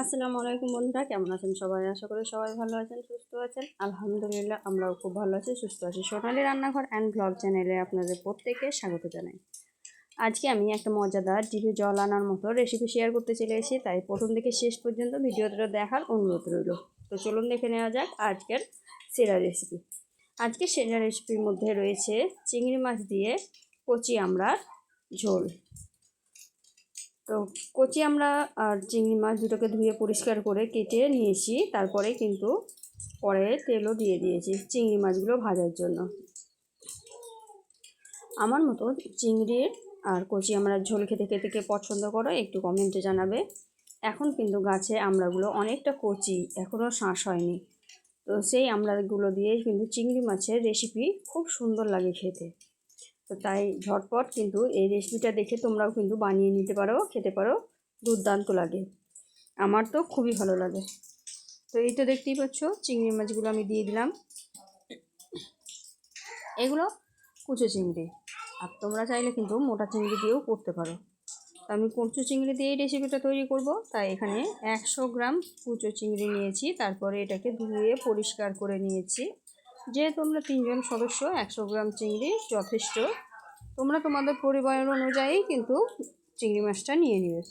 আসসালামু আলাইকুম বন্ধুরা, কেমন আছেন সবাই? আশা করি সবাই ভালো আছেন, সুস্থ আছেন। আলহামদুলিল্লাহ, আমরাও খুব ভালো আছি, সুস্থ আছি। সোনালি রান্নাঘর অ্যান্ড ব্লগ চ্যানেলে আপনাদের প্রত্যেককে স্বাগত জানাই। আজকে আমি একটা মজাদার জিভে জল আনার মতো রেসিপি শেয়ার করতে চলে এসেছি, তাই প্রথম থেকে শেষ পর্যন্ত ভিডিওটা দেখার অনুরোধ রইল। তো চলুন দেখে নেওয়া যাক আজকের সেরা রেসিপি আজকে সেরা রেসিপির মধ্যে রয়েছে চিংড়ি মাছ দিয়ে কচি আমড়ার ঝোল। তো কচি আমরা আর চিংড়ি মাছ দুটোকে ধুয়ে পরিষ্কার করে কেটে নিয়েছি। তারপরে কিন্তু পরে তেলও দিয়ে দিয়েছি চিংড়ি মাছগুলো ভাজার জন্য। আমার মতো চিংড়ির আর কচি আমরা ঝোল খেতে খেতে কে পছন্দ করো একটু কমেন্টে জানাবে। এখন কিন্তু গাছে আমড়াগুলো অনেকটা কচি এখনও শাঁস হয়নি। তো সেই আমড়াগুলো দিয়ে কিন্তু চিংড়ি মাছের রেসিপি খুব সুন্দর লাগে খেতে। তো তাই ঝটপট কিন্তু এই রেসিপিটা দেখে তোমরাও কিন্তু বানিয়ে নিতে পারো, খেতে পারো। দুর্দান্ত লাগে। আমার তো খুবই ভালো লাগে। তো এই তো দেখতেই পাচ্ছ, চিংড়ি মাছগুলো আমি দিয়ে দিলাম। এগুলো কুচো চিংড়ি। আর তোমরা চাইলে কিন্তু মোটা চিংড়ি দিয়েও করতে পারো। তো আমি কুচো চিংড়ি দিয়েই রেসিপিটা তৈরি করব। তাই এখানে একশো গ্রাম কুচো চিংড়ি নিয়েছি। তারপরে এটাকে ধুয়ে পরিষ্কার করে নিয়েছি। যেহেতু আমরা তিনজন সদস্য, একশো গ্রাম চিংড়ি যথেষ্ট। তোমরা তোমাদের পরিবারের অনুযায়ী কিন্তু চিংড়ি মাছটা নিয়ে নেবে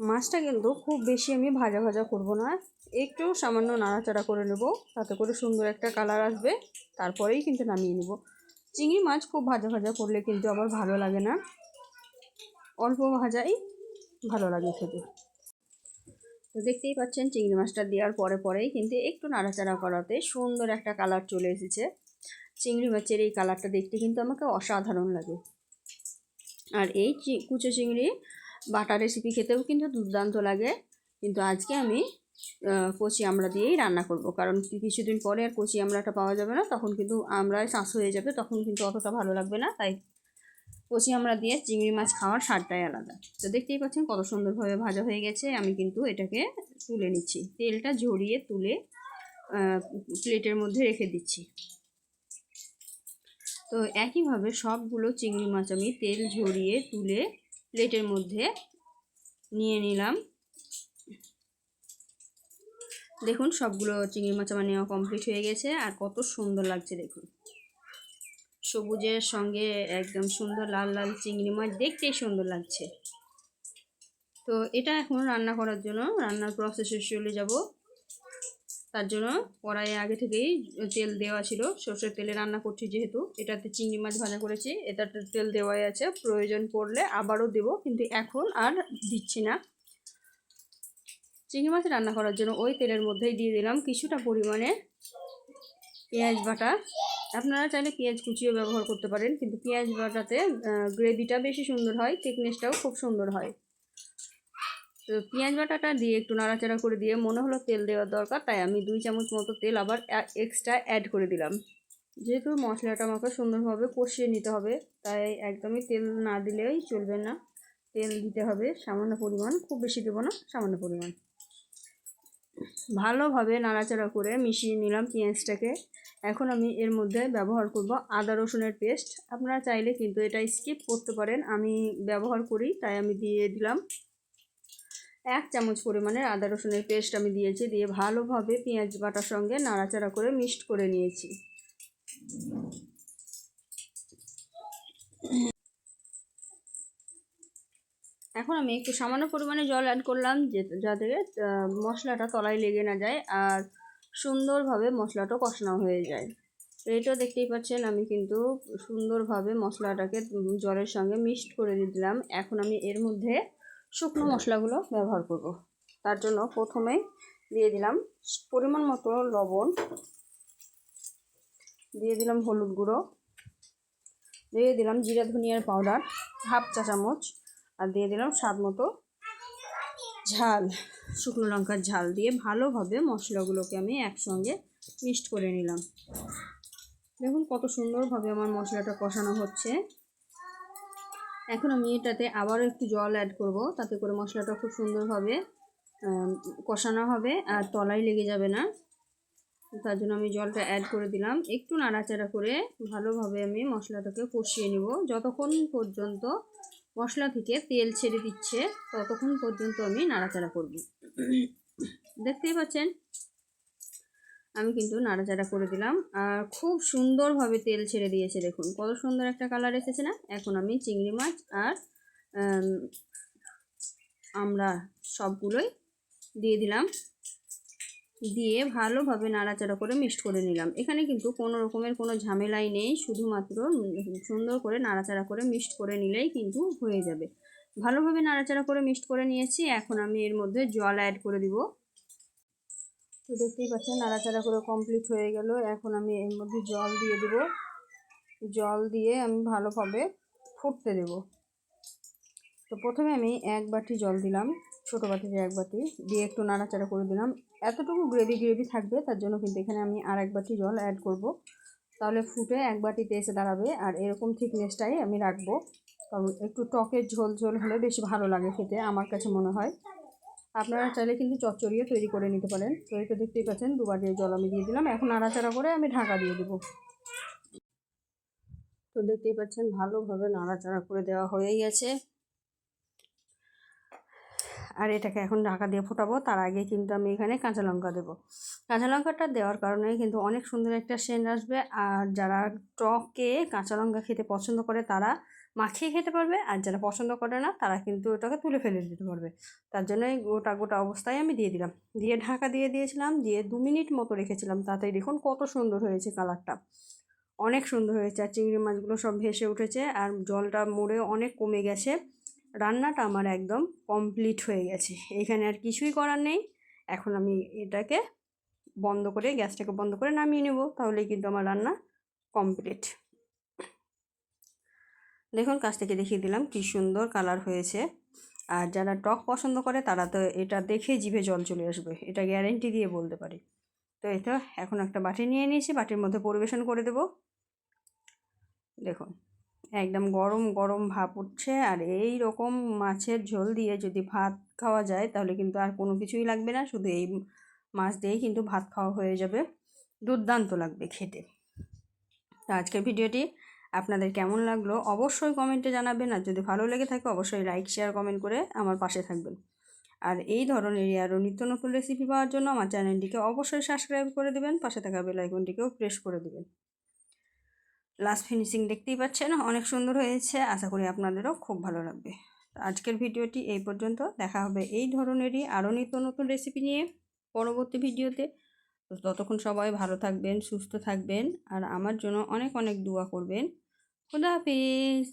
মাছটা কিন্তু খুব বেশি আমি ভাজা ভাজা করব না। একটু সামান্য নাড়াচাড়া করে নেব, তাতে করে সুন্দর একটা কালার আসবে। তারপরেই কিন্তু নামিয়ে নেব। চিংড়ি মাছ খুব ভাজা ভাজা করলে কিন্তু আবার ভালো লাগে না। অল্প ভাজাই ভালো লাগে খেতে। তো দেখতেই পাচ্ছেন, চিংড়ি মাছটা দেওয়ার পরে পরেই কিন্তু একটু নাড়াচাড়া করাতে সুন্দর একটা কালার চলে এসেছে। চিংড়ি মাছের এই কালারটা দেখতে কিন্তু আমাকে অসাধারণ লাগে। আর এই কুচো চিংড়ি বাটা রেসিপি খেতেও কিন্তু দুর্দান্ত লাগে। কিন্তু আজকে আমি কচি আমড়া দিয়েই রান্না করব। কারণ কিছুদিন পরে আর কচি আমড়াটা পাওয়া যাবে না, তখন কিন্তু আমড়ায় চাষ হয়ে যাবে, তখন কিন্তু অতটা ভালো লাগবে না, তাই কচি আমরা দিয়ে চিংড়ি মাছ খাওয়ার স্বাদটাই আলাদা। তো দেখতেই পাচ্ছেন কত সুন্দরভাবে ভাজা হয়ে গেছে। আমি কিন্তু এটাকে তুলে নিচ্ছি। তেলটা ঝরিয়ে তুলে প্লেটের মধ্যে রেখে দিচ্ছি। তো একইভাবে সবগুলো চিংড়ি মাছ আমি তেল ঝরিয়ে তুলে প্লেটের মধ্যে নিয়ে নিলাম। দেখুন, সবগুলো চিংড়ি মাছ আমার নেওয়া কমপ্লিট হয়ে গেছে। আর কত সুন্দর লাগছে দেখুন। সবুজের সঙ্গে একদম সুন্দর লাল লাল চিংড়ি মাছ দেখতেই সুন্দর লাগছে। তো এটা এখন রান্না করার জন্য, রান্নার প্রসেসে চলে যাব। তার জন্য কড়াইয়ে আগে থেকেই তেল দেওয়া ছিল। সর্ষের তেলে রান্না করছি যেহেতু। এটাতে চিংড়ি মাছ ভাজা করেছি। এটাতে তেল দেওয়াই আছে। প্রয়োজন পড়লে আবারও দেব, কিন্তু এখন আর দিচ্ছি না। চিংড়ি মাছ রান্না করার জন্য ওই তেলের মধ্যেই দিয়ে দিলাম কিছুটা পরিমাণে পেঁয়াজ বাটা। আপনারা চাইলে পেঁয়াজ কুচিও ব্যবহার করতে পারেন, কিন্তু পেঁয়াজ বাটাতে গ্রেভিটা বেশি সুন্দর হয় থিকনেসটাও খুব সুন্দর হয়। তো পেঁয়াজ বাটাটা দিয়ে একটু নাড়াচাড়া করে দিয়ে মনে হলো তেল দেওয়ার দরকার, তাই আমি দুই চামচ মতো তেল আবার এক্সট্রা অ্যাড করে দিলাম। যেহেতু মশলাটা আমাকে সুন্দরভাবে কষিয়ে নিতে হবে, তাই একদমই তেল না দিলেই চলবে না। তেল দিতে হবে, সামান্য পরিমাণ, খুব বেশি দেবো না, সামান্য পরিমাণ। ভালোভাবে নাড়াচাড়া করে মিশিয়ে নিলাম পেঁয়াজটাকে। এখন আমি এর মধ্যে ব্যবহার করব আদা রসুনের পেস্ট। আপনারা চাইলে কিন্তু এটা স্কিপ করতে পারেন, আমি ব্যবহার করি, তাই আমি দিয়ে দিলাম। এক চামচ পরিমাণের আদা রসুনের পেস্ট আমি দিয়েছি, দিয়ে ভালোভাবে পেঁয়াজ বাটার সঙ্গে নাড়াচাড়া করে মিক্সড করে নিয়েছি। এখন আমি একটু সামান্য পরিমাণে জল অ্যাড করলাম, যে যাতে মশলাটা তলায় লেগে না যায় আর সুন্দরভাবে মশলাটা কষানো হয়ে যায়। তো এটা দেখতেই পাচ্ছেন, আমি কিন্তু সুন্দরভাবে মশলাটাকে জলের সঙ্গে মিক্সড করে দিলাম। এখন আমি এর মধ্যে শুকনো মশলাগুলো ব্যবহার করব। তার জন্য প্রথমেই দিয়ে দিলাম পরিমাণ মতো লবণ, দিয়ে দিলাম হলুদ গুঁড়ো, দিয়ে দিলাম জিরা, ধনিয়ার পাউডার হাফ চা চামচ আর দিয়ে দিলাম স্বাদ মতো ঝাল, শুকনো লঙ্কার ঝাল দিয়ে ভালোভাবে মশলাগুলোকে আমি একসঙ্গে মিক্সড করে নিলাম। দেখুন কত সুন্দরভাবে আমার মশলাটা কষানো হচ্ছে। এখন আমি এটাতে আবারও একটু জল অ্যাড করব, তাতে করে মশলাটা খুব সুন্দরভাবে কষানো হবে আর তলায় লেগে যাবে না। তার জন্য আমি জলটা অ্যাড করে দিলাম। একটু নাড়াচাড়া করে ভালোভাবে আমি মশলাটাকে কষিয়ে নেব। যতক্ষণ পর্যন্ত মশলা থেকে তেল ছেড়ে দিচ্ছে, ততক্ষণ পর্যন্ত আমি নাড়াচাড়া করব। দেখতেই পাচ্ছেন? আমি কিন্তু নাড়াচাড়া করে দিলাম। আর খুব সুন্দরভাবে তেল ছেড়ে দিয়েছে, দেখুন। কত সুন্দর একটা কালার এসেছে না? এখন আমি চিংড়ি মাছ আর আমরা সবগুলোই দিয়ে দিলাম। দিয়ে ভালোভাবে নাড়াচাড়া করে মিক্সড করে নিলাম। এখানে কিন্তু কোনো রকমের কোনো ঝামেলাই নেই, শুধুমাত্র সুন্দর করে নাড়াচাড়া করে মিক্সড করে নিলেই কিন্তু হয়ে যাবে। ভালোভাবে নাড়াচাড়া করে মিক্সড করে নিয়েছি, এখন আমি এর মধ্যে জল অ্যাড করে দিব। তো দেখতেই পাচ্ছেন নাড়াচাড়া করে কমপ্লিট হয়ে গেল। এখন আমি এর মধ্যে জল দিয়ে দেব। জল দিয়ে আমি ভালোভাবে ফুটতে দেব। তো প্রথমে আমি এক বাটি জল দিলাম। ছোটো বাটিতে এক বাটি, দিয়ে একটু নাড়াচাড়া করে দিলাম। এতটুকু গ্রেভি গ্রেভি থাকবে, তার জন্য কিন্তু এখানে আমি আর এক বাটি জল অ্যাড করব। তাহলে ফুটে এক বাটিতে এসে দাঁড়াবে, আর এরকম থিকনেসটাই আমি রাখব। কারণ একটু টকের ঝোল ঝোল হলে বেশি ভালো লাগে খেতে, আমার কাছে মনে হয়। আপনারা চাইলে কিন্তু চচ্চড়িও তৈরি করে নিতে পারেন। তো এটা দেখতেই পাচ্ছেন দুবার দিয়ে জল আমি দিয়ে দিলাম। এখন নাড়াচাড়া করে আমি ঢাকা দিয়ে দেবো। তো দেখতেই পাচ্ছেন, ভালোভাবে নাড়াচাড়া করে দেওয়া হয়েই গেছে আর এটাকে এখন ঢাকা দিয়ে ফোটাবো। তার আগে কিন্তু আমি এখানে কাঁচা লঙ্কা দেবো। কাঁচা লঙ্কাটা দেওয়ার কারণে কিন্তু অনেক সুন্দর একটা সেন্ট আসবে। আর যারা টকে কাঁচা লঙ্কা খেতে পছন্দ করে, তারা মাখিয়ে খেতে পারবে। আর যারা পছন্দ করে না, তারা কিন্তু ওটাকে তুলে ফেলে দিতে পারবে। তার জন্য গোটা গোটা অবস্থায় আমি দিয়ে দিলাম। দিয়ে ঢাকা দিয়ে দিয়েছিলাম, দিয়ে দু মিনিট মতো রেখেছিলাম। তাতে দেখুন কত সুন্দর হয়েছে কালারটা। অনেক সুন্দর হয়েছে। আর চিংড়ি মাছগুলো সব ভেসে উঠেছে। আর জলটা মরে অনেক কমে গেছে। রান্নাটা আমার একদম কমপ্লিট হয়ে গেছে। এখানে আর কিছুই করার নেই। এখন আমি এটাকে বন্ধ করে, গ্যাসটাকে বন্ধ করে নামিয়ে নেব, তাহলেই কিন্তু আমার রান্না কমপ্লিট দেখুন কাছ থেকে দেখিয়ে দিলাম, কি সুন্দর কালার হয়েছে। আর যারা টক পছন্দ করে, তারা তো এটা দেখে জিভে জল চলে আসবে। এটা গ্যারেন্টি দিয়ে বলতে পারি। তো এটা এখন একটা বাটি নিয়ে নিয়েছি, বাটির মধ্যে পরিবেশন করে দেব। দেখুন। একদম গরম গরম ভাপ উঠছে। আর এই রকম মাছের ঝোল দিয়ে যদি ভাত খাওয়া যায়, তাহলে কিন্তু আর কোনো কিছুই লাগবে না। শুধু এই মাছ দিয়েই কিন্তু ভাত খাওয়া হয়ে যাবে। দুর্দান্ত লাগবে খেতে। তো আজকের ভিডিওটি আপনাদের কেমন লাগল অবশ্যই কমেন্টে জানাবেন। আর যদি ভালো লেগে থাকে, অবশ্যই লাইক, শেয়ার, কমেন্ট করে আমার পাশে থাকবেন। আর এই ধরনেরই আরও নিত্য নতুন রেসিপি পাওয়ার জন্য আমার চ্যানেলটিকে অবশ্যই সাবস্ক্রাইব করে দেবেন। পাশে থাকা বেলাইকনটিকেও প্রেস করে দেবেন। লাস্ট ফিনিশিং দেখতেই পাচ্ছেন, অনেক সুন্দর হয়েছে, আশা করি আপনাদেরও খুব ভালো লাগবে। আজকের ভিডিওটি এই পর্যন্ত, দেখা হবে এই ধরনেরই আরও নিত্য নতুন রেসিপি নিয়ে পরবর্তী ভিডিওতে। তো ততক্ষণ সবাই ভালো থাকবেন, সুস্থ থাকবেন, আর আমার জন্য অনেক অনেক দোয়া করবেন। খুদা হাফিজ!